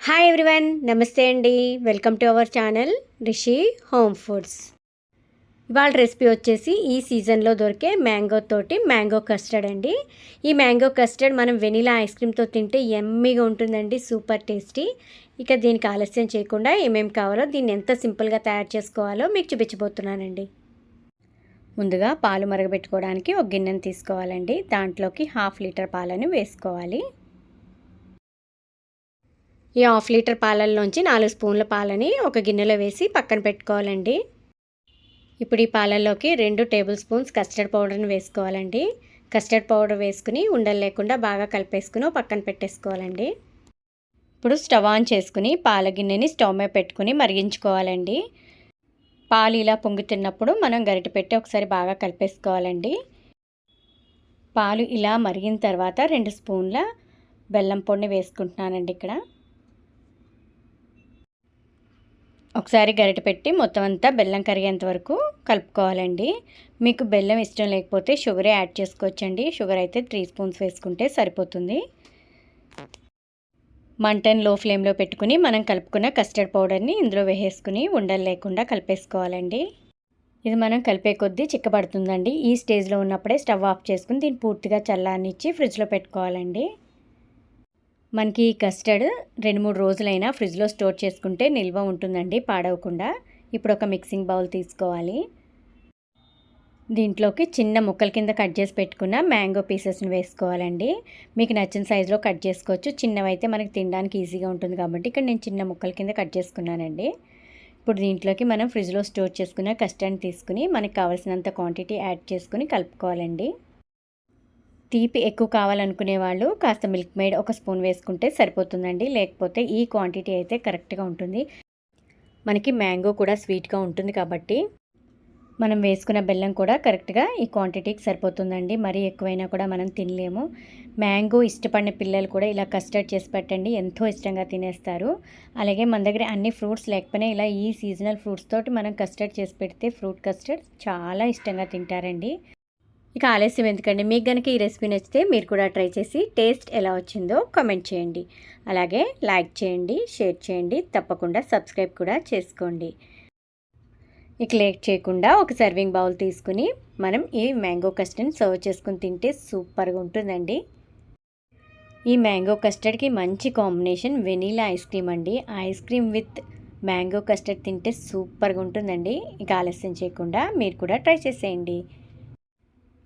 Hi everyone నమస్తే అండి. Welcome to our channel Rishi home foods ఇవాళ రెసిపీ వచ్చేసి ఈ సీజన్లో దొరికే మ్యాంగో తోటి మ్యాంగో కస్టర్డ్ అండి. ఈ మ్యాంగో కస్టర్డ్ మనం వెనీలా ఐస్ క్రీమ్తో తింటే ఎమ్మీగా ఉంటుందండి సూపర్ టేస్టీ ఇక దీనికి ఆలస్యం చేయకుండా ఏమేమి కావాలో దీన్ని ఎంత సింపుల్గా తయారు చేసుకోవాలో మీకు చూపించబోతున్నానండి. ముందుగా పాలు మరగబెట్టుకోవడానికి ఒక గిన్నెను తీసుకోవాలండి. దాంట్లోకి హాఫ్ లీటర్ పాలను వేసుకోవాలి. ఈ హాఫ్ లీటర్ పాలల్లోంచి నాలుగు స్పూన్ల పాలని ఒక గిన్నెలో వేసి పక్కన పెట్టుకోవాలండి. ఇప్పుడు ఈ పాలల్లోకి రెండు టేబుల్ స్పూన్స్ కస్టర్డ్ పౌడర్ని వేసుకోవాలండి. కస్టర్డ్ పౌడర్ వేసుకుని ఉండలు లేకుండా బాగా కలిపేసుకుని పక్కన పెట్టేసుకోవాలండి. ఇప్పుడు స్టవ్ ఆన్ చేసుకుని పాల గిన్నెని స్టవ్ మీద పెట్టుకుని మరిగించుకోవాలండి. పాలు ఇలా పొంగుతున్నప్పుడు మనం గరిట పెట్టి ఒకసారి బాగా కలిపేసుకోవాలండి. పాలు ఇలా మరిగిన తర్వాత రెండు స్పూన్ల బెల్లం పొడిని వేసుకుంటున్నానండి ఇక్కడ. ఒకసారి గరిట పెట్టి మొత్తం అంతా బెల్లం కరిగేంత వరకు కలుపుకోవాలండి. మీకు బెల్లం ఇష్టం లేకపోతే షుగరే యాడ్ చేసుకోవచ్చండి. షుగర్ అయితే త్రీ స్పూన్స్ వేసుకుంటే సరిపోతుంది. మంటన్లో ఫ్లేమ్లో పెట్టుకుని మనం కలుపుకున్న కస్టర్డ్ పౌడర్ని ఇందులో వేసేసుకుని ఉండలు లేకుండా కలిపేసుకోవాలండి. ఇది మనం కలిపే కొద్దీ చిక్కబడుతుందండి. ఈ స్టేజ్లో ఉన్నప్పుడే స్టవ్ ఆఫ్ చేసుకుని దీన్ని పూర్తిగా చల్లారనిచ్చి ఫ్రిడ్జ్లో పెట్టుకోవాలండి. మనకి కస్టర్డ్ రెండు మూడు రోజులైనా ఫ్రిడ్జ్లో స్టోర్ చేసుకుంటే నిల్వ ఉంటుందండి పాడవకుండా. ఇప్పుడు ఒక మిక్సింగ్ బౌల్ తీసుకోవాలి. దీంట్లోకి చిన్న ముక్కల కింద కట్ చేసి పెట్టుకున్న మ్యాంగో పీసెస్ని వేసుకోవాలండి. మీకు నచ్చిన సైజులో కట్ చేసుకోవచ్చు. చిన్నవైతే మనకి తినడానికి ఈజీగా ఉంటుంది కాబట్టి ఇక్కడ నేను చిన్న ముక్కల కింద కట్ చేసుకున్నానండి. ఇప్పుడు దీంట్లోకి మనం ఫ్రిడ్జ్లో స్టోర్ చేసుకున్న కస్టర్డ్ తీసుకుని మనకు కావాల్సినంత క్వాంటిటీ యాడ్ చేసుకుని కలుపుకోవాలండి. తీపి ఎక్కువ కావాలనుకునే వాళ్ళు కాస్త మిల్క్ మేడ్ ఒక స్పూన్ వేసుకుంటే సరిపోతుందండి. లేకపోతే ఈ క్వాంటిటీ అయితే కరెక్ట్గా ఉంటుంది. మనకి మ్యాంగో కూడా స్వీట్గా ఉంటుంది కాబట్టి మనం వేసుకున్న బెల్లం కూడా కరెక్ట్గా ఈ క్వాంటిటీకి సరిపోతుందండి. మరీ ఎక్కువైనా కూడా మనం తినలేము. మ్యాంగో ఇష్టపడిన పిల్లలు కూడా ఇలా కస్టర్డ్ చేసి పెట్టండి. ఎంతో ఇష్టంగా తినేస్తారు. అలాగే మన దగ్గర అన్ని ఫ్రూట్స్ లేకపోయినా ఇలా ఈ సీజనల్ ఫ్రూట్స్ తోటి మనం కస్టర్డ్ చేసి పెడితే ఫ్రూట్ కస్టర్డ్ చాలా ఇష్టంగా తింటారండి. ఇక ఆలస్యం ఎందుకండి? మీకు కనుక ఈ రెసిపీ నచ్చితే మీరు కూడా ట్రై చేసి టేస్ట్ ఎలా వచ్చిందో కామెంట్ చేయండి. అలాగే లైక్ చేయండి షేర్ చేయండి తప్పకుండా సబ్స్క్రైబ్ కూడా చేసుకోండి. ఇక లేట్ చేయకుండా ఒక సర్వింగ్ బౌల్ తీసుకుని మనం ఈ మ్యాంగో కస్టర్డ్ని సర్వ్ చేసుకుని తింటే సూపర్గా ఉంటుందండి. ఈ మ్యాంగో కస్టర్డ్కి మంచి కాంబినేషన్ వెనీలా ఐస్ క్రీమ్ అండి. Ice cream with mango custard తింటే సూపర్గా ఉంటుందండి. ఇక ఆలస్యం చేయకుండా మీరు కూడా ట్రై చేసేయండి.